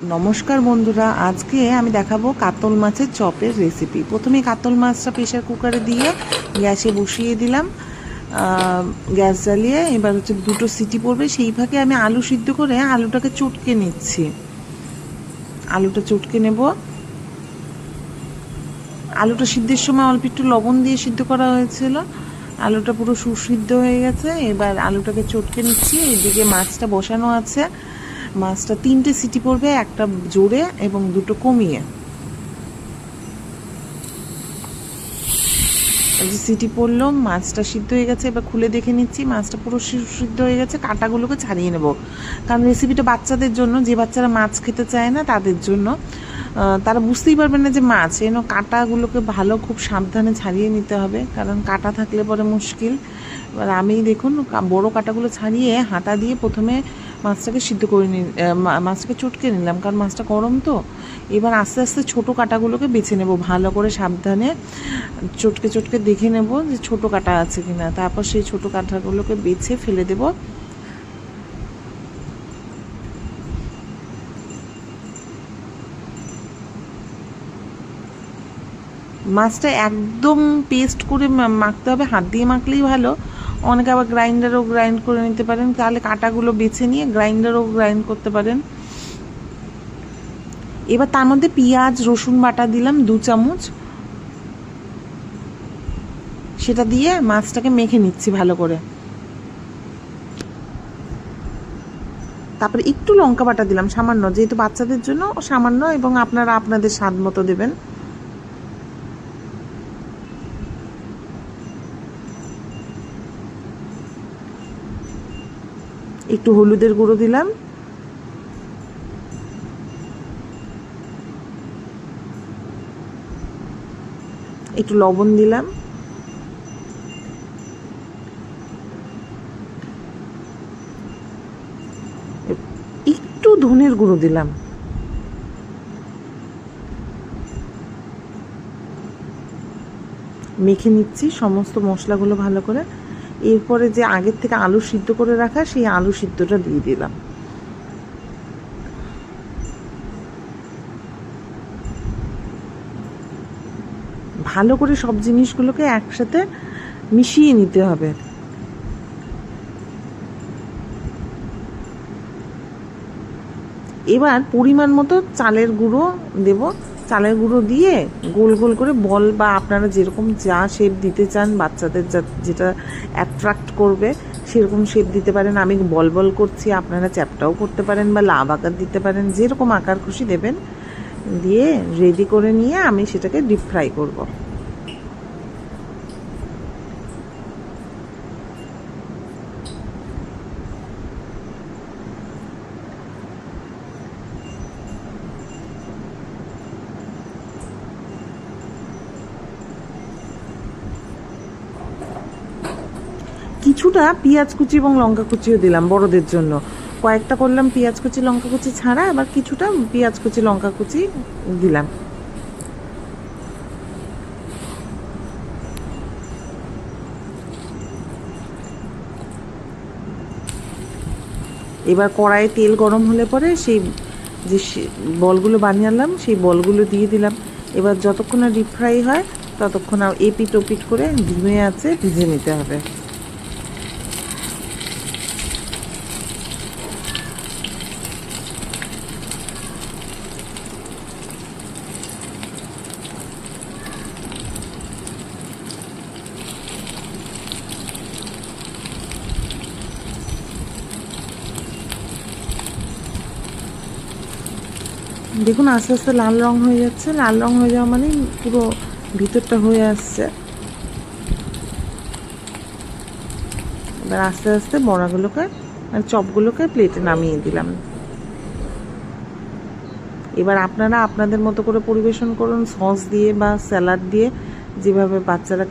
নমস্কার বন্ধুরা, আজকে আমি দেখাবো কাতল মাছের চপের রেসিপি প্রথমে কাতল মাছটা প্রেশার কুকারে দিয়ে গ্যাসে বসিয়ে দিলাম। গ্যাস জ্বালিয়ে এবার হচ্ছে দুটো সিটি পড়বে, সেই ফাঁকে আমি আলু সিদ্ধ করে আলুটাকে চটকে নিচ্ছি। আলুটা চটকে নেব। আলুটা সিদ্ধের সময় অল্প একটু লবণ দিয়ে সিদ্ধ করা হয়েছিল। আলুটা পুরো সুসিদ্ধ হয়ে গেছে, এবার আলুটাকে চটকে নিচ্ছি। এদিকে মাছটা বসানো আছে। মাছটা তিনটে সিটি পড়বে, একটা জোরে এবং দুটো কমিয়ে। সিটি পড়ল, মাছটা সিদ্ধ হয়ে গেছে, এবার খুলে দেখে নিচ্ছি, মাছটা পুরো সিদ্ধ হয়ে গেছে, কাঁটাগুলোকে ছাড়িয়ে নেব। কারণ রেসিপিটা বাচ্চাদের জন্য, যে বাচ্চারা মাছ খেতে চায় না, তাদের জন্য। তারা বুঝতেই পারবে না যে মাছ এন কাঁটাগুলোকে ভালো খুব সাবধানে ছাড়িয়ে নিতে হবে, কারণ কাঁটা থাকলে পরে মুশকিল। এবার আমি দেখুন বড় কাঁটাগুলো ছাড়িয়ে হাঁটা দিয়ে প্রথমে মাছটাকে সিদ্ধ করে নি মাছটাকে চটকে নিলাম, কারণ মাছটা গরম তো। এবার আস্তে আস্তে ছোটো কাঁটাগুলোকে বেছে নেব, ভালো করে সাবধানে চটকে চটকে দেখে নেব যে ছোটো কাঁটা আছে কিনা। তারপর সেই ছোটো কাঁটাগুলোকে বেছে ফেলে দেব। মাছটা একদম পেস্ট করে মাখতে হবে, হাত দিয়ে মাখলেই ভালো। অনেকে আবার গ্রাইন্ডারও গ্রাইন্ড করে নিতে পারেন। তাহলে কাঁটাগুলো বেছে নিয়ে গ্রাইন্ডারও গ্রাইন্ড করতে পারেন। এবার তার মধ্যে পেঁয়াজ, রসুন বাটা দিলাম, দু চামচ। সেটা দিয়ে মাছটাকে মেখে নিচ্ছি ভালো করে। তারপরে একটু লঙ্কা বাটা দিলাম, সামান্য। যেহেতু বাচ্চাদের জন্য সামান্য এবং আপনারা আপনাদের স্বাদ মতো দেবেন। একটু হলুদের গুঁড়ো দিলাম। একটু লবণ দিলাম। একটু ধনের গুঁড়ো দিলাম। মেখে নিচ্ছি, সমস্ত মশলাগুলো ভালো করে। এরপরে যে আগের থেকে আলু সিদ্ধ করে রাখা, সেই আলু সিদ্ধটা দিয়ে দিলাম। ভালো করে সব জিনিসগুলোকে একসাথে মিশিয়ে নিতে হবে। এবার পরিমাণ মতো চালের গুঁড়ো দেব। চালের গুঁড়ো দিয়ে গোল গোল করে বল বা আপনারা যেরকম যা শেপ দিতে চান বাচ্চাদের যা যেটা অ্যাট্রাক্ট করবে, সেরকম শেপ দিতে পারেন। আমি বল বল করছি, আপনারা চ্যাপটাও করতে পারেন বা লাভ আকার দিতে পারেন, যেরকম আকার খুশি দেবেন। দিয়ে রেডি করে নিয়ে আমি সেটাকে ডিপ ফ্রাই করব। কিছুটা পেঁয়াজ কুচি এবং লঙ্কা কুচিও দিলাম বড়দের জন্য। কয়েকটা করলাম পেঁয়াজ কুচি, লঙ্কা কুচি ছাড়া, আবার কিছুটা পেঁয়াজ কুচি, লঙ্কা কুচি দিলাম। এবার কড়াইয়ে তেল গরম হলে পরে সেই যে বলগুলো বানিয়ে আনলাম, সেই বলগুলো দিয়ে দিলাম। এবার যতক্ষণ ডিপ ফ্রাই হয়, ততক্ষণ আর এপিট ওপিট করে ধিমে আছে, ভিজে নিতে হবে। দেখুন, আস্তে আস্তে লাল রং হয়ে যাচ্ছে। লাল রং হয়ে যাওয়া মানে পুরো ভিতরটা হয়ে আসছে। এবার আস্তে আস্তে বড়াগুলোকে মানে চপগুলোকে প্লেটে নামিয়ে দিলাম। এবার আপনারা আপনাদের মতো করে পরিবেশন করুন, সস দিয়ে বা স্যালাড দিয়ে যেভাবে বাচ্চারা